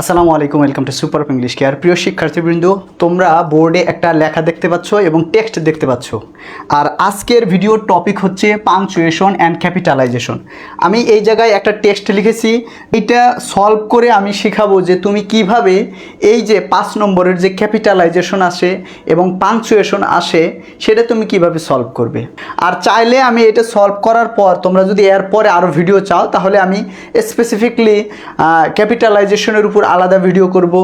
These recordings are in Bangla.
আসসালামু আলাইকুম welcome to super of English care প্রিয় শিক্ষার্থীবৃন্দ, তোমরা বোর্ডে একটা লেখা দেখতে পাচ্ছ এবং টেক্সট দেখতে পাচ্ছ। আর আজকের ভিডিওর টপিক হচ্ছে পাংচুয়েশন অ্যান্ড ক্যাপিটালাইজেশন আমি এই জায়গায় একটা টেক্সট লিখেছি, এটা সলভ করে আমি শেখাবো যে তুমি কীভাবে এই যে পাঁচ নম্বরের যে ক্যাপিটালাইজেশন আসে এবং পাংচুয়েশন আসে, সেটা তুমি কীভাবে সলভ করবে। আর চাইলে আমি এটা সলভ করার পর, তোমরা যদি এর পরে আরও ভিডিও চাও, তাহলে আমি স্পেসিফিকলি ক্যাপিটালাইজেশনের উপর আলাদা ভিডিও করব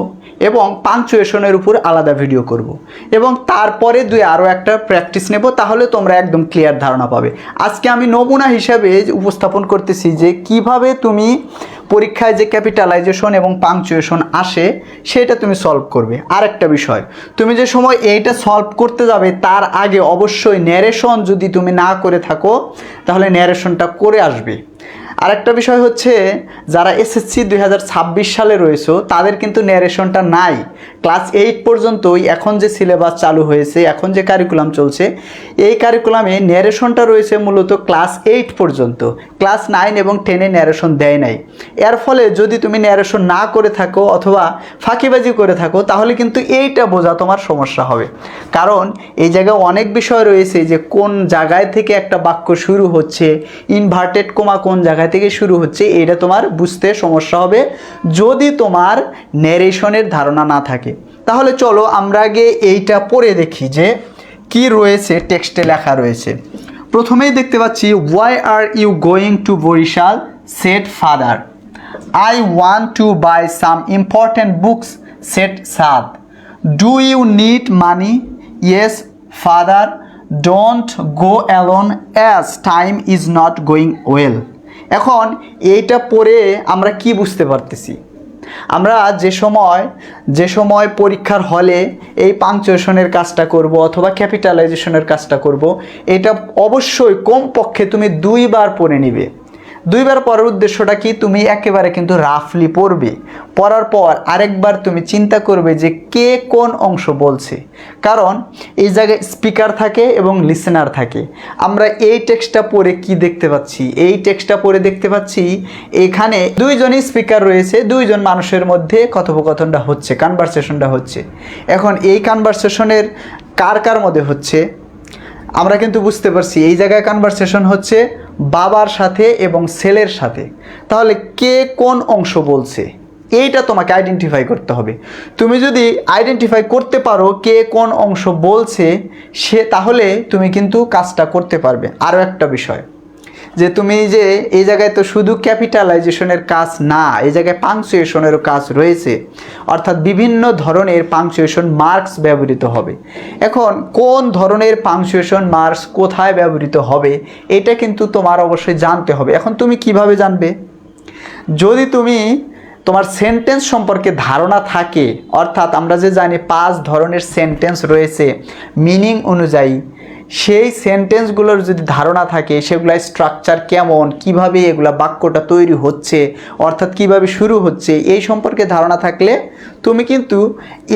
এবং পাংচুয়েশনের উপর আলাদা ভিডিও করব। এবং তারপরে দুই আরও একটা প্র্যাকটিস নেব, তাহলে তোমরা একদম ক্লিয়ার ধারণা পাবে। আজকে আমি নমুনা হিসাবে উপস্থাপন করতেছি যে কীভাবে তুমি পরীক্ষায় যে ক্যাপিটালাইজেশন এবং পাংচুয়েশন আসে, সেটা তুমি সলভ করবে। আর একটা বিষয়, তুমি যে সময় এইটা সলভ করতে যাবে, তার আগে অবশ্যই ন্যারেশন যদি তুমি না করে থাকো, তাহলে ন্যারেশনটা করে আসবে। আরেকটা বিষয় হচ্ছে, যারা এসএসসি দুই ছাব্বিশ সালে রয়েছে, তাদের কিন্তু ন্যারেশনটা নাই। ক্লাস এইট পর্যন্তই এখন যে সিলেবাস চালু হয়েছে, এখন যে কারিকুলাম চলছে, এই কারিকুলামে ন্যারেশনটা রয়েছে মূলত ক্লাস এইট পর্যন্ত। ক্লাস নাইন এবং টেনে ন্যারেশন দেয় নাই। এর ফলে যদি তুমি ন্যারেশন না করে থাকো অথবা ফাঁকিবাজি করে থাকো, তাহলে কিন্তু এইটা বোঝা তোমার সমস্যা হবে। কারণ এই জায়গায় অনেক বিষয় রয়েছে যে কোন জায়গায় থেকে একটা বাক্য শুরু হচ্ছে ইনভার্টেড কোমা কোন জায়গায় থেকে শুরু হচ্ছে, এটা তোমার বুঝতে সমস্যা হবে যদি তোমার ন্যারেশনের ধারণা না থাকে। তাহলে চলো আমরা আগে এইটা পড়ে দেখি যে কি রয়েছে টেক্সটে লেখা রয়েছে। প্রথমেই দেখতে পাচ্ছি why are you going to Barisal? Said father I want to buy some important books said Saad do you need money yes father don't go alone as time is not going well এখন এইটা পড়ে আমরা কি বুঝতে পারতেছি? আমরা যে সময় যে সময় পরীক্ষার হলে এই পাংচুয়েশনের কাজটা করব অথবা ক্যাপিটালাইজেশনের কাজটা করব, এটা অবশ্যই কমপক্ষে তুমি দুইবার পড়ে নিবে। দুইবার পড়ার উদ্দেশ্যটা কি? তুমি একেবারে কিন্তু রাফলি পড়বে। পড়ার পর আরেকবার তুমি চিন্তা করবে যে কে কোন অংশ বলছে। কারণ এই জায়গায় স্পিকার থাকে এবং লিসেনার থাকে। আমরা এই টেক্সটটা পড়ে কি দেখতে পাচ্ছি? এই টেক্সটটা পড়ে দেখতে পাচ্ছি, এখানে দুইজনই স্পিকার রয়েছে, দুইজন মানুষের মধ্যে কথোপকথনটা হচ্ছে কনভারসেশনটা হচ্ছে। এখন এই কনভারসেশনের কার কার মধ্যে হচ্ছে? আমরা কিন্তু বুঝতে পারছি, এই জায়গায় কনভারসেশন হচ্ছে বাবার সাথে এবং ছেলের সাথে। তাহলে কে কোন অংশ বলছে? এইটা তোমাকে আইডেন্টিফাই করতে হবে। তুমি যদি আইডেন্টিফাই করতে পারো কে কোন অংশ বলছে, সে তাহলে তুমি কিন্তু কাজটা করতে পারবে। আরও একটা বিষয়। যে তুমি যে এই জায়গায় তো শুধু ক্যাপিটালাইজেশনের কাজ না, এই জায়গায় পাংচুয়েশনেরও কাজ রয়েছে। অর্থাৎ বিভিন্ন ধরনের পাংচুয়েশন মার্কস ব্যবহৃত হবে। এখন কোন ধরনের পাংচুয়েশন মার্কস কোথায় ব্যবহৃত হবে, এটা কিন্তু তোমার অবশ্যই জানতে হবে। এখন তুমি কীভাবে জানবে? যদি তুমি তোমার সেন্টেন্স সম্পর্কে ধারণা থাকে, অর্থাৎ আমরা যে জানি পাঁচ ধরনের সেন্টেন্স রয়েছে, মিনিং অনুযায়ী সেই সেন্টেন্সগুলোর যদি ধারণা থাকে, সেগুলোর স্ট্রাকচার কেমন, কীভাবে এগুলা বাক্যটা তৈরি হচ্ছে, অর্থাৎ কীভাবে শুরু হচ্ছে, এই সম্পর্কে ধারণা থাকলে তুমি কিন্তু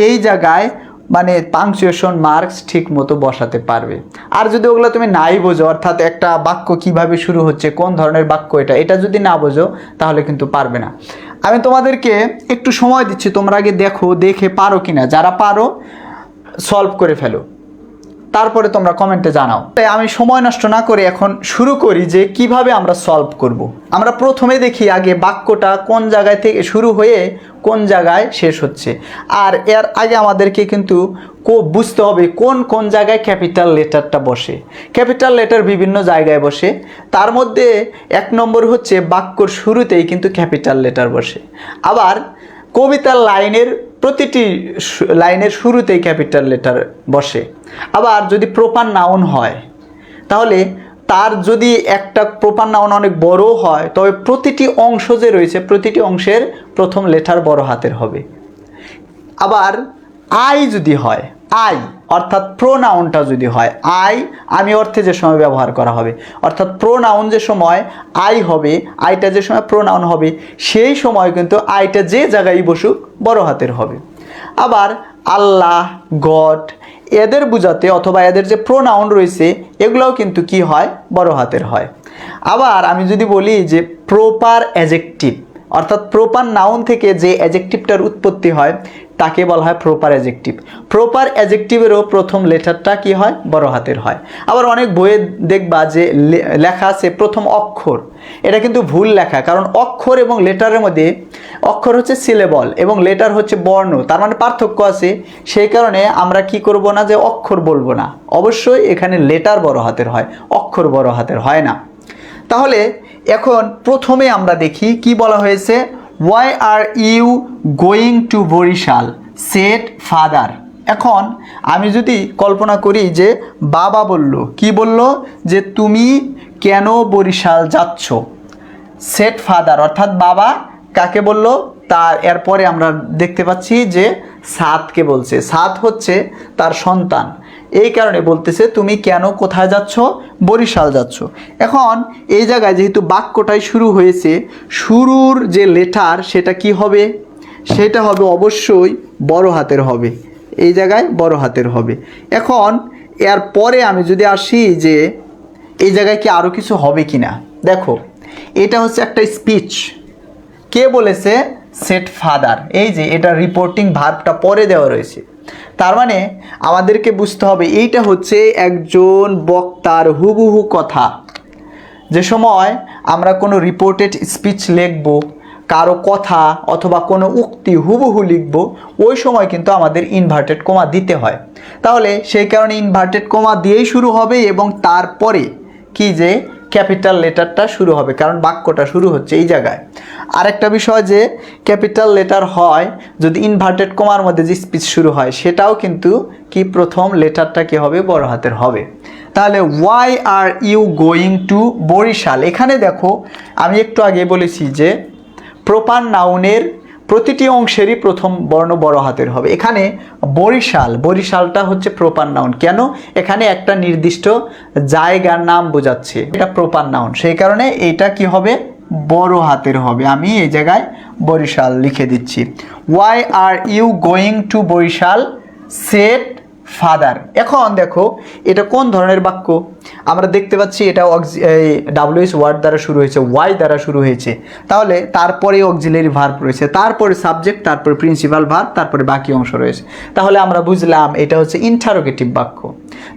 এই জায়গায় মানে পাংচুয়েশন মার্কস ঠিক মতো বসাতে পারবে। আর যদি ওগুলো তুমি নাই বোঝো, অর্থাৎ একটা বাক্য কীভাবে শুরু হচ্ছে, কোন ধরনের বাক্য এটা এটা যদি না বোঝো, তাহলে কিন্তু পারবে না। আমি তোমাদেরকে একটু সময় দিচ্ছি, তোমরা আগে দেখো, দেখে পারো কিনা। যারা পারো সলভ করে ফেলো। তারপরে তোমরা কমেন্টে জানাও। তাই আমি সময় নষ্ট না করে এখন শুরু করি যে কীভাবে আমরা সলভ করব। আমরা প্রথমে দেখি আগে বাক্যটা কোন জায়গায় থেকে শুরু হয়ে কোন জায়গায় শেষ হচ্ছে। আর এর আগে আমাদেরকে কিন্তু কো বুঝতে হবে কোন কোন জায়গায় ক্যাপিটাল লেটারটা বসে। ক্যাপিটাল লেটার বিভিন্ন জায়গায় বসে। তার মধ্যে এক নম্বর হচ্ছে বাক্যর শুরুতেই কিন্তু ক্যাপিটাল লেটার বসে। আবার কবিতার লাইনের প্রতিটি লাইনের শুরুতেই ক্যাপিটাল লেটার বসে। আবার যদি প্রপার নাউন হয়, তাহলে তার যদি একটা প্রপার নাউন অনেক বড় হয়, তবে প্রতিটি অংশ যে রয়েছে, প্রতিটি অংশের প্রথম লেটার বড় হাতের হবে। আবার আই যদি হয়, আই অর্থাৎ প্রোনাউনটা যদি হয় আই আমি অর্থে যে সময় ব্যবহার করা হবে, অর্থাৎ প্রোনাউন যে সময় আই হবে আইটা যে সময় প্রোনাউন হবে, সেই সময় কিন্তু আইটা যে জায়গায় বসুক, বড় হাতের হবে। আবার আল্লাহ, গড এদের বুঝাতে অথবা এদের যে প্রোনাউন রয়েছে, এগুলোও কিন্তু কি হয়? বড় হাতের হয়। আবার আমি যদি বলি যে প্রপার অ্যাজেক্টিভ অর্থাৎ প্রপার নাউন থেকে যে অ্যাজেক্টিভটার উৎপত্তি হয়, তাকে বলা হয় প্রপার অ্যাজেক্টিভ প্রপার অ্যাজেক্টিভেরও প্রথম লেটারটা কি হয়? বড় হাতের হয়। আবার অনেক বইয়ে দেখবা যে লেখা আছে প্রথম অক্ষর। এটা কিন্তু ভুল লেখা, কারণ অক্ষর এবং লেটারের মধ্যে, অক্ষর হচ্ছে সিলেবল এবং লেটার হচ্ছে বর্ণ, তার মানে পার্থক্য আছে। সেই কারণে আমরা কি করব না যে অক্ষর বলব না। অবশ্যই এখানে লেটার বড় হাতের হয়, অক্ষর বড় হাতের হয় না। তাহলে এখন প্রথমে আমরা দেখি কি বলা হয়েছে why are you going to Barisal? Said father এখন আমি যদি কল্পনা করি যে বাবা বলল, কি বলল? যে তুমি কেন বরিশাল যাচ্ছ? সেট ফাদার অর্থাৎ বাবা কাকে বলল? তার, এরপরে আমরা দেখতে পাচ্ছি যে সাতকে বলছে। সাত হচ্ছে তার সন্তান। এই কারণে বলতেছে, তুমি কেন কোথায় যাচ্ছ? বরিশাল যাচ্ছ। এখন এই জায়গায় যেহেতু বাক্যটাই শুরু হয়েছে, শুরুর যে লেটার সেটা কি হবে? সেটা হবে অবশ্যই বড় হাতের হবে। এই জায়গায় বড় হাতের হবে। এখন এর পরে আমি যদি আসি যে এই জায়গায় কি আরও কিছু হবে কি না দেখো, এটা হচ্ছে একটা স্পিচ কে বলেছে? Said father. এই যে এটা রিপোর্টিং ভার্বটা পরে দেওয়া রয়েছে। তার মানে আমাদেরকে বুঝতে হবে এইটা হচ্ছে একজন বক্তার হুবহু কথা। যে সময় আমরা কোনো রিপোর্টেড স্পিচ লিখব, কারও কথা অথবা কোনো উক্তি হুবহু লিখব, ওই সময় কিন্তু আমাদের ইনভার্টেড কমা দিতে হয়। তাহলে সেই কারণে ইনভার্টেড কমা দিয়েই শুরু হবে এবং তারপরে কি যে ক্যাপিটাল লেটারটা শুরু হবে, কারণ বাক্যটা শুরু হচ্ছে এই জায়গায়। আরেকটা বিষয় যে, ক্যাপিটাল লেটার হয়, যদি ইনভার্টেড কমার মধ্যে যে স্পিচ শুরু হয়, সেটাও কিন্তু কি প্রথম লেটারটা কি হবে? বড় হাতের হবে। তাহলে why are you going to Barisal? এখানে দেখো, আমি একটু আগে বলেছি যে প্রপার নাউনের প্রতিটি অংশেরই প্রথম বর্ণ বড় হাতের হবে। এখানে বরিশাল, বরিশালটা হচ্ছে প্রপার নাউন। কেন? এখানে একটা নির্দিষ্ট জায়গার নাম বোঝাচ্ছে। এটা প্রপার নাউন। সেই কারণে এটা কি হবে? বড় হাতের হবে। আমি এই জায়গায় বরিশাল লিখে দিচ্ছি। Why are you going to Barisal? Said father. এখন দেখো, এটা কোন ধরনের বাক্য? আমরা দেখতে পাচ্ছি এটা ডাব্লিউএস ওয়ার্ড দ্বারা শুরু হয়েছে, ওয়াই দ্বারা শুরু হয়েছে। তাহলে তারপরে অক্সিলারি ভার্ব রয়েছে, তারপরে সাবজেক্ট, তারপরে প্রিন্সিপাল ভার্ব, তারপরে বাকি অংশ রয়েছে। তাহলে আমরা বুঝলাম এটা হচ্ছে ইন্টারোগেটিভ বাক্য।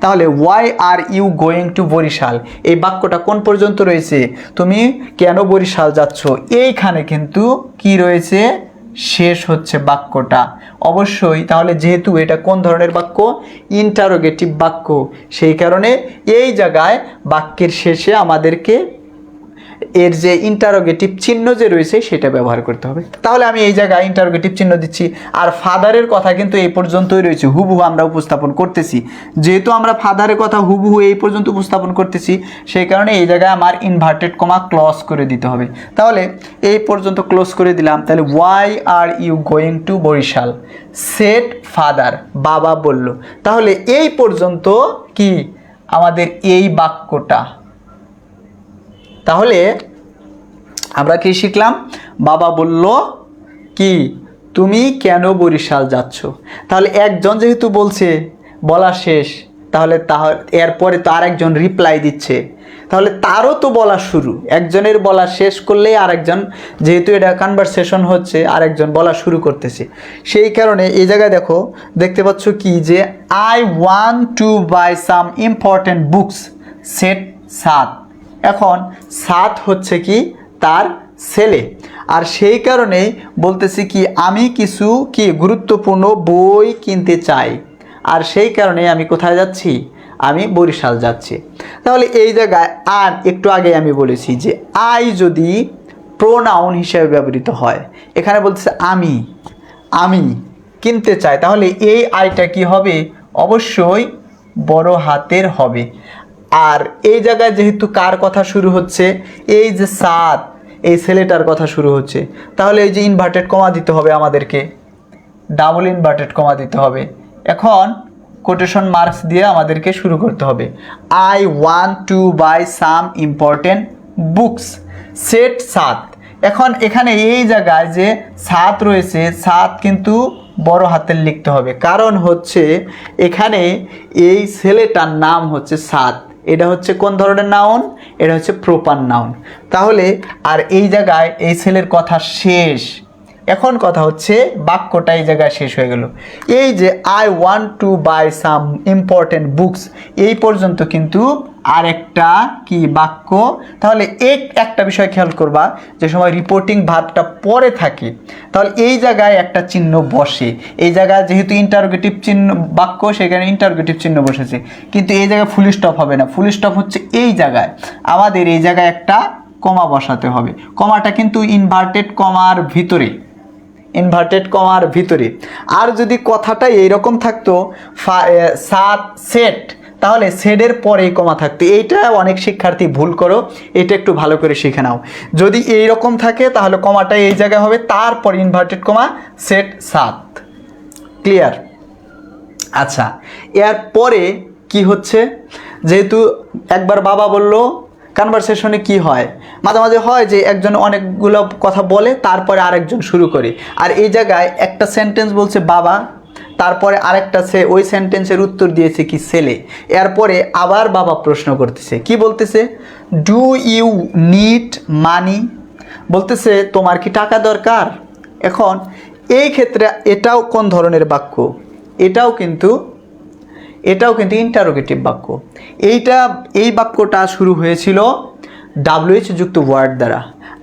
তাহলে why are you going to Barisal? এই বাক্যটা কোন পর্যন্ত রয়েছে? তুমি কেন বরিশাল যাচ্ছ? এইখানে কিন্তু কি রয়েছে? শেষ হচ্ছে বাক্যটা। অবশ্যই, তাহলে যেহেতু এটা কোন ধরনের বাক্য? ইন্টারোগেটিভ বাক্য। সেই কারণে এই জায়গায় বাক্যের শেষে আমাদেরকে এর যে ইন্টারোগেটিভ চিহ্ন যে রয়েছে সেটা ব্যবহার করতে হবে। তাহলে আমি এই জায়গায় ইন্টারোগেটিভ চিহ্ন দিচ্ছি। আর ফাদারের কথা কিন্তু এই পর্যন্তই রয়েছে। হুবহু আমরা উপস্থাপন করতেছি। যেহেতু আমরা ফাদারের কথা হুবহু এই পর্যন্ত উপস্থাপন করতেছি, সেই কারণে এই জায়গায় আমার ইনভার্টেড কমা ক্লজ করে দিতে হবে। তাহলে এই পর্যন্ত ক্লোজ করে দিলাম। তাহলে why are you going to Barisal? Said father বাবা বলল। তাহলে এই পর্যন্ত কি? আমাদের এই বাক্যটা। তাহলে আমরা কি শিখলাম? বাবা বলল, কি? তুমি কেন বরিশাল যাচ্ছ? তাহলে একজন যেহেতু বলছে, বলা শেষ। তাহলে তাহলে এরপরে তো আরেকজন রিপ্লাই দিচ্ছে। তাহলে তারও তো বলা শুরু। একজনের বলা শেষ করলেই আরেকজন, যেহেতু এটা কনভারসেশন হচ্ছে, আরেকজন বলা শুরু করতেছে। সেই কারণে এই জায়গায় দেখো, দেখতে পাচ্ছ কি যে I want to buy some important books said Saad. এখন সাত হচ্ছে কি তার ছেলে। আর সেই কারণেই বলতেছি কি, আমি কিছু কি গুরুত্বপূর্ণ বই কিনতে চাই। আর সেই কারণে আমি কোথায় যাচ্ছি? আমি বরিশাল যাচ্ছি। তাহলে এই জায়গায় আর একটু আগে আমি বলেছি যে, আই যদি প্রোনাউন হিসেবে ব্যবহৃত হয়, এখানে বলতেছে আমি আমি কিনতে চাই। তাহলে এই আইটা কি হবে? অবশ্যই বড় হাতের হবে। আর এই জায়গায় যেহেতু কার কথা শুরু হচ্ছে? এই যে সাত, এই ছেলেটার কথা শুরু হচ্ছে। তাহলে এই যে ইনভার্টেড কমা দিতে হবে আমাদেরকে। ডাবল ইনভার্টেড কমা দিতে হবে। এখন কোটেশন মার্কস দিয়ে আমাদেরকে শুরু করতে হবে। I want to buy some important books said Saad. এখন এখানে এই জায়গায় যে সাত রয়েছে, সাত কিন্তু বড় হাতের লিখতে হবে। কারণ হচ্ছে এখানে এই ছেলেটার নাম হচ্ছে সাত। এটা হচ্ছে কোন ধরনের নাউন এটা হচ্ছে প্রপার নাউন তাহলে, আর এই জায়গায় এই ছেলের কথা শেষ। এখন কথা হচ্ছে বাক্যটা এই জায়গায় শেষ হয়ে গেল। এই যে I want to buy some important books এই পর্যন্ত কিন্তু আর একটা কি বাক্য? তাহলে এক একটা বিষয় খেয়াল করবা, যে সময় রিপোর্টিং ভাবটা পরে থাকে, তাহলে এই জায়গায় একটা চিহ্ন বসে। এই জায়গায় যেহেতু ইন্টারোগেটিভ চিহ্ন, বাক্য, সেখানে ইন্টারোগেটিভ চিহ্ন বসেছে। কিন্তু এই জায়গায় ফুল স্টপ হবে না। ফুল স্টপ হচ্ছে এই জায়গায়। আমাদের এই জায়গায় একটা কমা বসাতে হবে। কমাটা কিন্তু ইনভার্টেড কমার ভিতরে। ইনভার্টেড কমার ভিতরে। আর যদি কথাটা এইরকম থাকতো সাত, সেট, তাহলে সেডের পরে কমা থাকতো। এইটা অনেক শিক্ষার্থী ভুল করো, এটা একটু ভালো করে শিখে নাও। যদি এই রকম থাকে, তাহলে কমাটা এই জায়গায় হবে, তারপর inverted comma said Saad. Clear আচ্ছা এর পরে কি হচ্ছে? যেহেতু একবার বাবা বলল কনভারসেশনে কি হয়? মাঝে মাঝে হয় যে একজন অনেকগুলো কথা বলে, তারপরে আরেকজন শুরু করে। আর এই জায়গায় একটা সেন্টেন্স বলছে বাবা, তারপরে আরেকটা সে ওই সেন্টেন্সের উত্তর দিয়েছে কি ছেলে। এরপরে আবার বাবা প্রশ্ন করতেছে, কি বলতেছে? ডু ইউ নিড মানি বলতেছে, তোমার কি টাকা দরকার? এখন, এই ক্ষেত্রে এটাও কোন ধরনের বাক্য? এটাও কিন্তু এটাও কিন্তু ইন্টারোগেটিভ বাক্য। এইটা, এই বাক্যটা শুরু হয়েছিল ডাব্লিউএইচ যুক্ত ওয়ার্ড দ্বারা।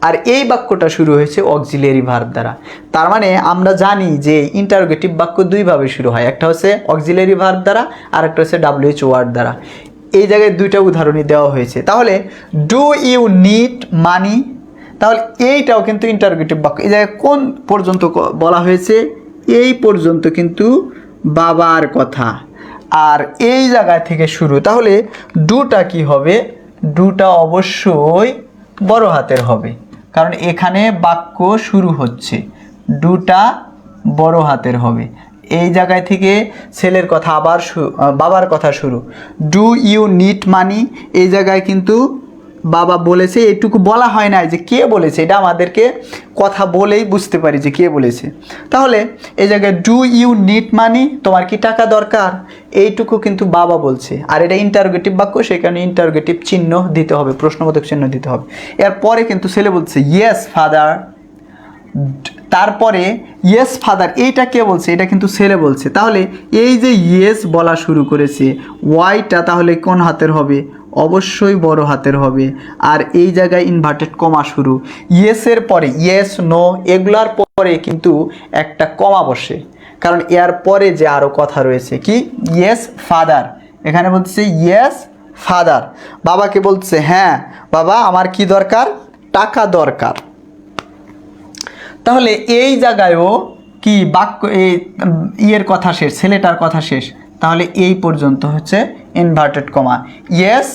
আর এই বাক্যটা শুরু হয়েছে অক্সিলিয়ারি ভার্ব দ্বারা। তার মানে আমরা জানি যে ইন্টারোগেটিভ বাক্য দুইভাবে শুরু হয়। একটা হচ্ছে অক্সিলিয়ারি ভার্ব দ্বারা, আর একটা হচ্ছে ডাব্লিউএইচ ওয়ার্ড দ্বারা। এই জায়গায় দুইটা উদাহরণই দেওয়া হয়েছে। তাহলে ডু ইউ নিড মানি তাহলে এইটাও কিন্তু ইন্টারোগেটিভ বাক্য। এই জায়গায় কোন পর্যন্ত বলা হয়েছে? এই পর্যন্ত কিন্তু বাবার কথা। আর এই জায়গা থেকে শুরু। তাহলে ডুটা কি হবে? ডুটা অবশ্যই বড় হাতের হবে। কারণ এখানে বাক্য শুরু হচ্ছে। ডুটা বড় হাতের হবে। এই জায়গায় থেকে ছেলের কথা আবার বাবার কথা শুরু। ডু ইউ নিড মানি এই জায়গায় কিন্তু বাবা বলেছে, এটুকু বলা হয় না যে কে বলেছে, এটা আমাদেরকে কথা বলেই বুঝতে পারি যে কে বলেছে। তাহলে এই জায়গায় ডু ইউ নিড মানি তোমার কি টাকা দরকার? এইটুকু কিন্তু বাবা বলছে। আর এটা ইন্টারোগেটিভ বাক্য সেই কারণে ইন্টারোগেটিভ চিহ্ন দিতে হবে, প্রশ্নবোধক চিহ্ন দিতে হবে। এরপরে কিন্তু ছেলে বলছে ইয়েস ফাদার তারপরে ইয়েস ফাদার এইটা কে বলছে? এটা কিন্তু ছেলে বলছে। তাহলে এই যে ইয়েস বলা শুরু করেছে ওয়াইটা তাহলে কোন হাতের হবে? অবশ্যই বড় হাতের হবে। আর এই জায়গায় ইনভার্টেড কমা শুরু। ইয়েসের পরে ইয়েস নো এগুলার পরে কিন্তু একটা কমা বসে। কারণ এর পরে যে আরও কথা রয়েছে, কি? ইয়েস ফাদার এখানে বলছে ইয়েস ফাদার বাবাকে বলছে হ্যাঁ বাবা, আমার কি দরকার? টাকা দরকার। তাহলে এই জায়গায়ও কি বাক্য, এই ইয়ের কথা শেষ, ছেলেটার কথা শেষ। তাহলে এই পর্যন্ত হচ্ছে ইনভার্টেড কমা ইয়েস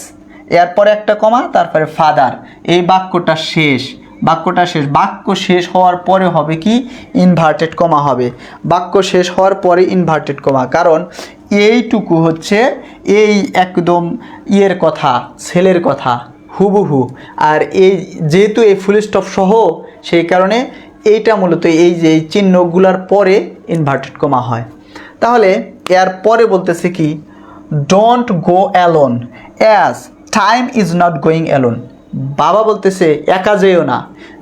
এরপরে একটা কমা তারপরে ফাদার এই বাক্যটা শেষ। বাক্যটা শেষ। বাক্য শেষ হওয়ার পরে হবে কি? ইনভার্টেড কমা হবে। বাক্য শেষ হওয়ার পরে ইনভার্টেড কমা কারণ এইটুকু হচ্ছে এই একদম ইয়ের কথা, ছেলের কথা, হুবহু। আর এই যেহেতু এই ফুল স্টপ সহ, সেই কারণে এইটা মূলত এই যে এই চিহ্নগুলোর পরে ইনভার্টেড কমা হয়। তাহলে এর পরে বলতেছে কি don't go alone as time is not going alone বাবা বলতেছে, একা যেও না,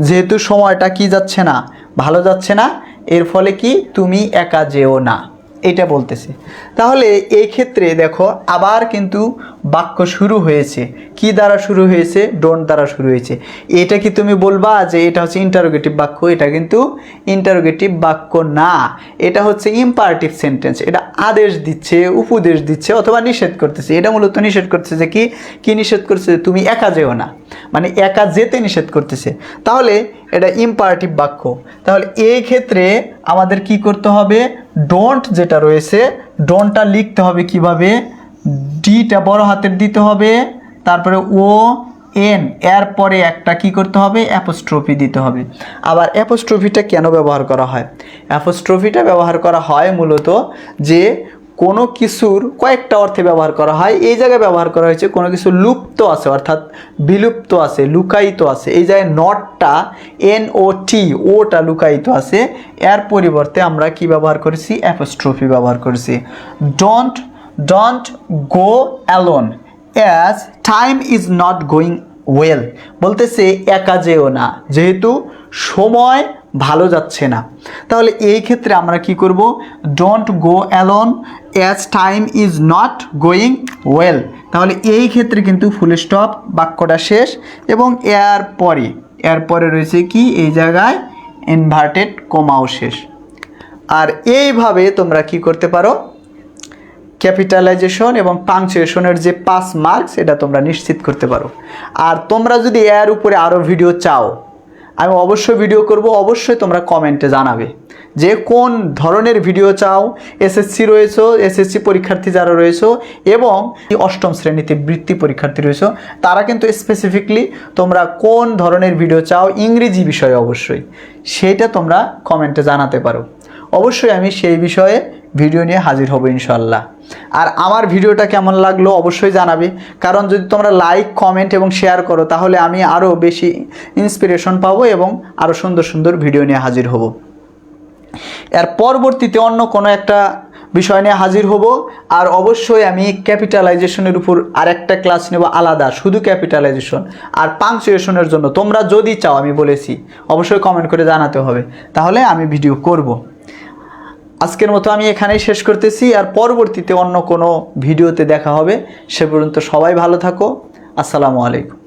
যেহেতু সময়টা কি যাচ্ছে না, ভালো যাচ্ছে না, এর ফলে কি তুমি একা যেও না, এটা বলতেছে। তাহলে এই ক্ষেত্রে দেখো, আবার কিন্তু বাক্য শুরু হয়েছে। কি দ্বারা শুরু হয়েছে? ডোন্ট দ্বারা শুরু হয়েছে। এটা কি তুমি বলবা যে এটা হচ্ছে ইন্টারোগেটিভ বাক্য? এটা কিন্তু ইন্টারোগেটিভ বাক্য না। এটা হচ্ছে ইম্পারেটিভ সেন্টেন্স এটা আদেশ দিচ্ছে, উপদেশ দিচ্ছে অথবা নিষেধ করতেছে। এটা মূলত নিষেধ করতেছে যে কি? কি নিষেধ করছে তুমি একা যেও না। মানে একা যেতে নিষেধ করতেছে। তাহলে এটা ইম্পারেটিভ বাক্য। তাহলে এই ক্ষেত্রে আমাদের কি করতে হবে? ডোন্ট যেটা রয়েছে ডোন্টটা লিখতে হবে কীভাবে? ডিটা বড় হাতের দিতে হবে, তারপরে ও এন এর পরে একটা কি করতে হবে? অ্যাপোস্ট্রফি দিতে হবে। আবার অ্যাপোস্ট্রফিটা কেন ব্যবহার করা হয়? অ্যাপোস্ট্রফিটা ব্যবহার করা হয় মূলত যে কোনো কিছুর কয়েকটা অর্থে ব্যবহার করা হয়। এই জায়গায় ব্যবহার করা হয়েছে কোনো কিছু লুপ্ত আছে, অর্থাৎ বিলুপ্ত আছে, লুকায়িত আছে। এই জায়গায় নটটা এন ও টি ওটা লুকায়িত আছে। এর পরিবর্তে আমরা কি ব্যবহার করেছি? অ্যাপোস্ট্রফি ব্যবহার করেছি। Don't don't go alone as time is not going well বলতেছে, একা যেও না। যেহেতু সময় ভালো যাচ্ছে না। তাহলে এই ক্ষেত্রে আমরা কি করব? Don't go alone as time is not going well তাহলে এই ক্ষেত্রে কিন্তু ফুল স্টপ বাক্যটা শেষ। এবং এর পরে এর পরে রয়েছে কি? এই জায়গায় ইনভার্টেড কমাও শেষ। আর এইভাবে তোমরা কি করতে পারো? ক্যাপিটালাইজেশন এবং পাংচুয়েশনের যে পাস মার্কস এটা তোমরা নিশ্চিত করতে পারো। আর তোমরা যদি এর উপরে আরও ভিডিও চাও, আমি অবশ্যই ভিডিও করব, অবশ্যই তোমরা কমেন্টে জানাবে যে কোন ধরনের ভিডিও চাও এসএসসি রয়েছে এসএসসি পরীক্ষার্থী যারা রয়েছে এবং অষ্টম শ্রেণীতে বৃত্তি পরীক্ষার্থী রয়েছে, তারা কিন্তু স্পেসিফিকলি তোমরা কোন ধরনের ভিডিও চাও, ইংরেজি বিষয়ে অবশ্যই, সেটা তোমরা কমেন্টে জানাতে পারো। অবশ্যই আমি সেই বিষয়ে ভিডিও নিয়ে হাজির হব ইনশাল্লাহ আর আমার ভিডিওটা কেমন লাগল অবশ্যই জানাবে। কারণ যদি তোমরা লাইক কমেন্ট এবং শেয়ার করো, তাহলে আমি আরও বেশি ইন্সপিরেশন পাবো এবং আরও সুন্দর সুন্দর ভিডিও নিয়ে হাজির হব। এর পরবর্তীতে অন্য কোনো একটা বিষয় নিয়ে হাজির হব, আর অবশ্যই আমি ক্যাপিটালাইজেশনের উপর আরেকটা ক্লাস নেব আলাদা, শুধু ক্যাপিটালাইজেশন আর পাংচুয়েশনের জন্য। তোমরা যদি চাও, আমি বলেছি, অবশ্যই কমেন্ট করে জানাতে হবে। তাহলে আমি ভিডিও করব। আজকের মতো আমি এখানেই শেষ করতেছি, আর পরবর্তীতে অন্য কোনো ভিডিওতে দেখা হবে। সে পর্যন্ত সবাই ভালো থাকো। আসসালামু আলাইকুম।